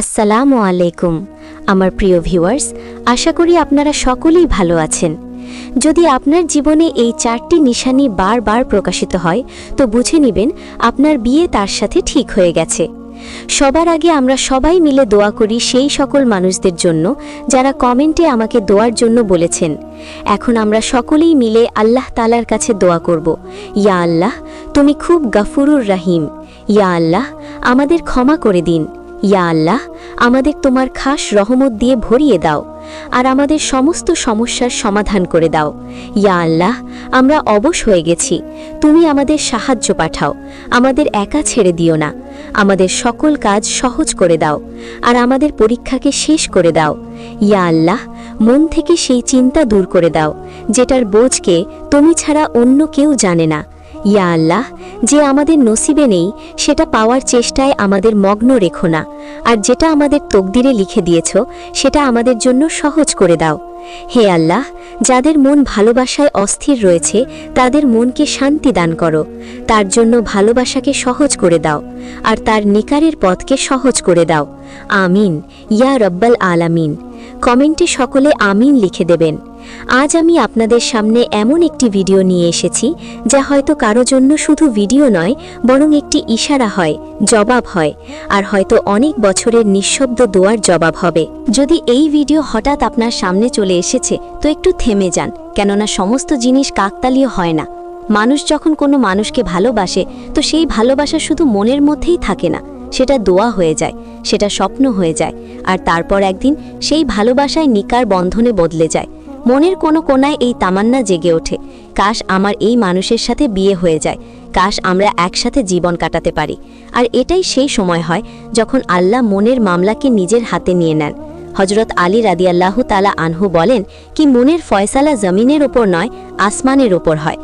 আসসালামু আলাইকুম। আমার প্রিয় ভিউয়ার্স, আশা করি আপনারা সকলেই ভালো আছেন। যদি আপনার জীবনে এই চারটি নিশানি বারবার প্রকাশিত হয়, তো বুঝে নেবেন আপনার বিয়ে তার সাথে ঠিক হয়ে গেছে। সবার আগে আমরা সবাই মিলে দোয়া করি সেই সকল মানুষদের জন্য যারা কমেন্টে আমাকে দোয়ার জন্য বলেছেন। এখন আমরা সকলেই মিলে আল্লাহ তালার কাছে দোয়া করব। ইয়া আল্লাহ, তুমি খুব গাফুরুর রাহিম। ইয়া আল্লাহ, আমাদের ক্ষমা করে দিন। ইয়া আল্লাহ, আমাদের তোমার খাস রহমত দিয়ে ভরিয়ে দাও, আর আমাদের সমস্ত সমস্যার সমাধান করে দাও। ইয়া আল্লাহ, আমরা অবশ হয়ে গেছি, তুমি আমাদের সাহায্য পাঠাও, আমাদের একা ছেড়ে দিও না, আমাদের সকল কাজ সহজ করে দাও, আর আমাদের পরীক্ষাকে শেষ করে দাও। ইয়া আল্লাহ, মন থেকে সেই চিন্তা দূর করে দাও, যেটার বোঝকে তুমি ছাড়া অন্য কেউ জানে না। ইয়া আল্লাহ, যে আমাদের নসিবে নেই, সেটা পাওয়ার চেষ্টায় আমাদের মগ্ন রেখো না। আর যেটা আমাদের তকদিরে লিখে দিয়েছ, সেটা আমাদের জন্য সহজ করে দাও। হে আল্লাহ, যাদের মন ভালোবাসায় অস্থির রয়েছে, তাদের মনকে শান্তি দান করো। তার জন্য ভালোবাসাকে সহজ করে দাও, আর তার নিকারের পথকে সহজ করে দাও। আমিন। ইয়া রব্বাল আলামিন। কমেন্টে সকলে আমিন লিখে দেবেন। আজ আমি আপনাদের সামনে এমন একটি ভিডিও নিয়ে এসেছি, যা হয়তো কারও জন্য শুধু ভিডিও নয়, বরং একটি ইশারা হয়, জবাব হয়, আর হয়তো অনেক বছরের নিঃশব্দ দোয়ার জবাব হবে। যদি এই ভিডিও হঠাৎ আপনার সামনে চলে এসেছে, তো একটু থেমে যান, কেননা সমস্ত জিনিস কাকতালীয় হয় না। মানুষ যখন কোনো মানুষকে ভালোবাসে, তো সেই ভালোবাসা শুধু মনের মধ্যেই থাকে না, সেটা দোয়া হয়ে যায়, সেটা স্বপ্ন হয়ে যায়, আর তারপর একদিন সেই ভালোবাসায় নিকার বন্ধনে বদলে যায়। মনের কোনো কোনায় এই তামান্না জেগে ওঠে। কাশ আমার এই মানুষের সাথে বিয়ে হয়ে যায়। কাশ আমরা একসাথে জীবন কাটাতে পারি। আর এটাই সেই সময় হয় যখন আল্লাহ মনের মামলাকে নিজের হাতে নিয়ে নেন। হজরত আলী রাদিয়াল্লাহু তালা আনহু বলেন, কি মনের ফয়সালা জমিনের ওপর নয়, আসমানের ওপর হয়।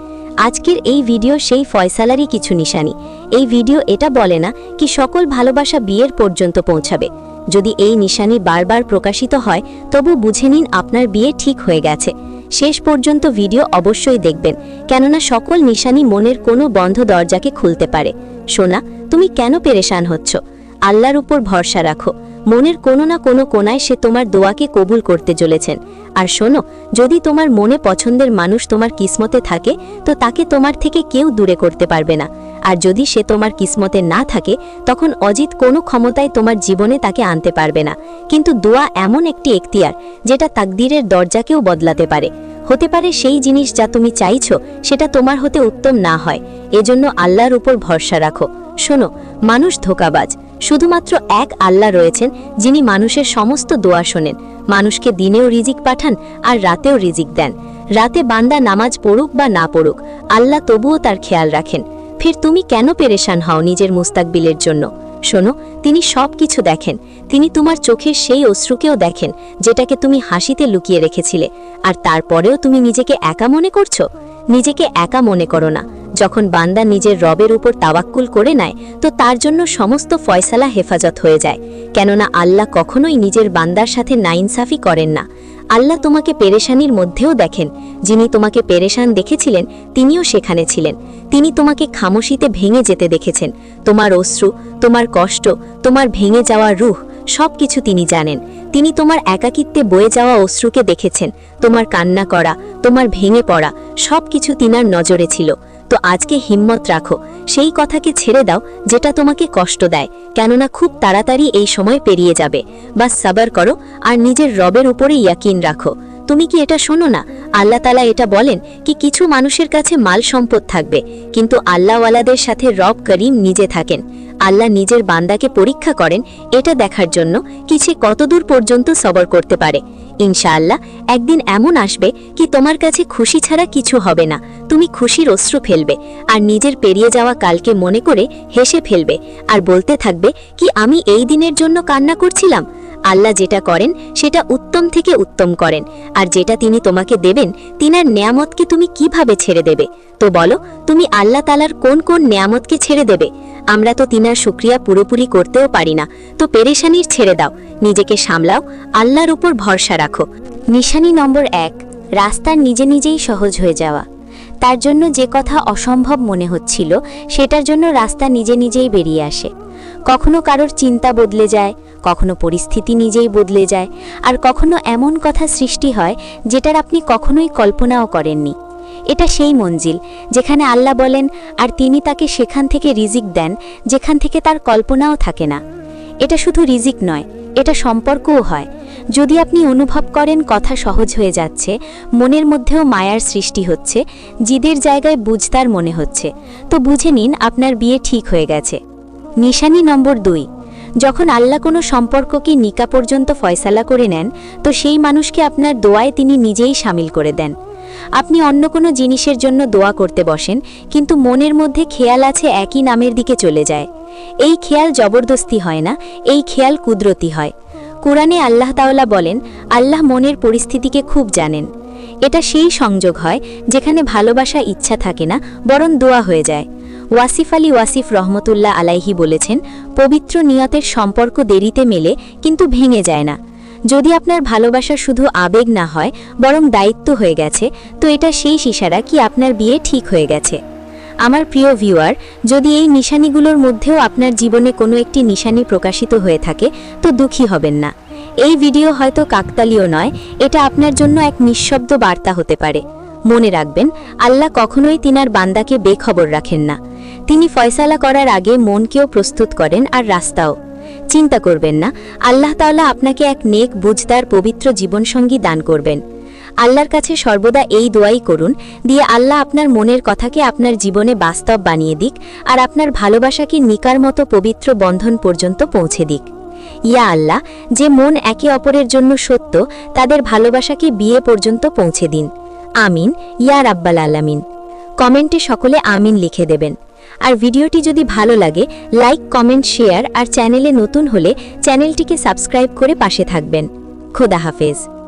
আজকের এই ভিডিও সেই ফয়সালারই কিছু নিশানি। এই ভিডিও এটা বলে না কি সকল ভালোবাসা বিয়ের পর্যন্ত পৌঁছাবে। যদি এই নিশানি বারবার প্রকাশিত হয়, তবু বুঝে নিন আপনার বিয়ে ঠিক হয়ে গেছে। শেষ পর্যন্ত ভিডিও অবশ্যই দেখবেন, কেননা সকল নিশানি মনের কোনো বন্ধ দরজাকে খুলতে পারে। সোনা, তুমি কেন পেরেশান হচ্ছ? আল্লাহর উপর ভরসা রাখো। মনের কোনো না কোনো কোনায় সে তোমার দোয়াকে কবুল করতে চলেছেন। আর শোনো, যদি তোমার মনে পছন্দের মানুষ তোমার কিসমতে থাকে, তো তাকে তোমার থেকে কেউ দূরে করতে পারবে না। আর যদি সে তোমার কিসমতে না থাকে, তখন অজিত কোনো ক্ষমতায় তোমার জীবনে তাকে আনতে পারবে না। কিন্তু দোয়া এমন একটি এখতিয়ার, যেটা তাকদীরের দরজাকেও বদলাতে পারে। হতে পারে সেই জিনিস যা তুমি চাইছো, সেটা তোমার হতে উত্তম না হয়। এজন্য আল্লাহর উপর ভরসা রাখো। শোনো, মানুষ ধোকাবাজ। শুধুমাত্র এক আল্লাহ রয়েছেন, যিনি মানুষের সমস্ত দোয়া শোনেন। মানুষকে দিনেও রিজিক পাঠান আর রাতেও রিজিক দেন। রাতে বান্দা নামাজ পড়ুক বা না পড়ুক, আল্লাহ তবুও তার খেয়াল রাখেন। ফির তুমি কেন পেরেশান হও নিজের মুস্তাকবিলের জন্য? শোনো, তিনি সব কিছু দেখেন। তিনি তোমার চোখের সেই অশ্রুকেও দেখেন, যেটাকে তুমি হাসিতে লুকিয়ে রেখেছিলে। আর তারপরেও তুমি নিজেকে একা মনে করছ? নিজেকে একা মনে করো না। যখন বান্দা নিজের রবের উপর তাওয়াক্কুল করে নেয়, তো তার জন্য সমস্ত ফয়সালা হেফাজত হয়ে যায়। কেননা আল্লাহ কখনোই নিজের বান্দার সাথে নাইনসাফি করেন না। আল্লাহ তোমাকে পেরেশানির মধ্যেও দেখেন। যিনি তোমাকে পেরেশান দেখেছিলেন, তিনিও সেখানে ছিলেন। তিনি তোমাকে খামোশিতে ভেঙে যেতে দেখেছেন। তোমার অশ্রু, তোমার কষ্ট, তোমার ভেঙে যাওয়া রুহ সব কিছু তিনি জানেন। তিনি তোমার একাকিত্বে বয়ে যাওয়া অশ্রুকে দেখেছেন। তোমার কান্না করা, তোমার ভেঙে পড়া সব কিছু তিনার নজরে ছিল। তো আজকে হিম্মত রাখো। সেই কথাকে ছেড়ে দাও যেটা তোমাকে কষ্ট দেয়, কেননা খুব তাড়াতাড়ি এই সময় পেরিয়ে যাবে। বা সাবার করো আর নিজের রবের উপরে ইয়াকিন রাখো। তুমি কি এটা শোনো না? আল্লাহ তালা এটা বলেন কি কিছু মানুষের কাছে মাল সম্পদ থাকবে, কিন্তু আল্লাহওয়ালাদের সাথে রব করিম নিজে থাকেন। আল্লাহ নিজের বান্দাকে পরীক্ষা করেন এটা দেখার জন্য কিছু কতদূর পর্যন্ত সবর করতে পারে। ইনশাআল্লাহ, একদিন এমন আসবে কি তোমার কাছে খুশি ছাড়া কিছু হবে না। তুমি খুশির অশ্রু ফেলবে, আর নিজের পেরিয়ে যাওয়া কালকে মনে করে হেসে ফেলবে, আর বলতে থাকবে কি আমি এই দিনের জন্য কান্না করছিলাম? আল্লাহ যেটা করেন, সেটা উত্তম থেকে উত্তম করেন, আর যেটা তিনি তোমাকে দেবেন, তিনার নেয়ামতকে তুমি কীভাবে ছেড়ে দেবে? তো বলো, তুমি আল্লাহ তালার কোন কোন নেয়ামতকে ছেড়ে দেবে? আমরা তো তিনার শুক্রিয়া পুরোপুরি করতেও পারি না। তো পেরেশানির ছেড়ে দাও। নিজেকে সামলাও। আল্লাহর উপর ভরসা রাখো। নিশানি নম্বর এক রাস্তার নিজে নিজেই সহজ হয়ে যাওয়া। তার জন্য যে কথা অসম্ভব মনে হচ্ছিল, সেটার জন্য রাস্তা নিজে নিজেই বেরিয়ে আসে। কখনো কারোর চিন্তা বদলে যায়, কখনো পরিস্থিতি নিজেই বদলে যায়, আর কখনো এমন কথা সৃষ্টি হয়, যেটার আপনি কখনোই কল্পনাও করেননি। এটা সেই মঞ্জিল, যেখানে আল্লাহ বলেন, আর তিনি তাকে সেখান থেকে রিজিক দেন, যেখান থেকে তার কল্পনাও থাকে না। এটা শুধু রিজিক নয়, এটা সম্পর্কও হয়। যদি আপনি অনুভব করেন কথা সহজ হয়ে যাচ্ছে, মনের মধ্যেও মায়ার সৃষ্টি হচ্ছে, জিদের জায়গায় বুঝতার মনে হচ্ছে, তো বুঝে নিন আপনার বিয়ে ঠিক হয়ে গেছে। নিশানি নম্বর দুই, যখন আল্লাহ কোনো সম্পর্ককে নিকা পর্যন্ত ফয়সালা করে নেন, তো সেই মানুষকে আপনার দোয়ায় তিনি নিজেই সামিল করে দেন। আপনি অন্য কোনো জিনিসের জন্য দোয়া করতে বসেন, কিন্তু মনের মধ্যে খেয়াল আছে একই নামের দিকে চলে যায়। এই খেয়াল জবরদস্তি হয় না, এই খেয়াল কুদরতি হয়। কোরআনে আল্লাহ তাওলা বলেন, আল্লাহ মনের পরিস্থিতিকে খুব জানেন। এটা সেই সংযোগ হয় যেখানে ভালোবাসা ইচ্ছা থাকে না, বরং দোয়া হয়ে যায়। ওয়াসিফ আলী ওয়াসিফ রহমতুল্লাহ আলাইহি বলেছেন, পবিত্র নিয়তের সম্পর্ক দেরিতে মেলে, কিন্তু ভেঙে যায় না। যদি আপনার ভালোবাসা শুধু আবেগ না হয়, বরং দায়িত্ব হয়ে গেছে, তো এটা সেই ইশারা কি আপনার বিয়ে ঠিক হয়ে গেছে? আমার প্রিয় ভিউয়ার, যদি এই নিশানিগুলোর মধ্যেও আপনার জীবনে কোনো একটি নিশানি প্রকাশিত হয়ে থাকে, তো দুঃখী হবেন না। এই ভিডিও হয়তো কাকতালীয় নয়, এটা আপনার জন্য এক নিঃশব্দ বার্তা হতে পারে। মনে রাখবেন, আল্লাহ কখনোই তিনার বান্দাকে বেখবর রাখেন না। তিনি ফয়সালা করার আগে মনকেও প্রস্তুত করেন আর রাস্তাও। চিন্তা করবেন না। আল্লাহ তাআলা আপনাকে এক নেক, বুঝদার, পবিত্র জীবনসঙ্গী দান করবেন। আল্লাহর কাছে সর্বদা এই দোয়াই করুন, দিয়ে আল্লাহ আপনার মনের কথাকে আপনার জীবনে বাস্তব বানিয়ে দিক, আর আপনার ভালোবাসাকে নিকার মতো পবিত্র বন্ধন পর্যন্ত পৌঁছে দিক। ইয়া আল্লাহ, যে মন একে অপরের জন্য সত্য, তাদের ভালোবাসাকে বিয়ে পর্যন্ত পৌঁছে দিন। আমিন, ইয়া রাব্বাল আলামিন। কমেন্টে সকলে আমিন লিখে দেবেন। আর ভিডিওটি যদি ভালো লাগে লাইক কমেন্ট শেয়ার আর চ্যানেলে নতুন হলে চ্যানেলটিকে সাবস্ক্রাইব করে পাশে থাকবেন। খোদা হাফেজ।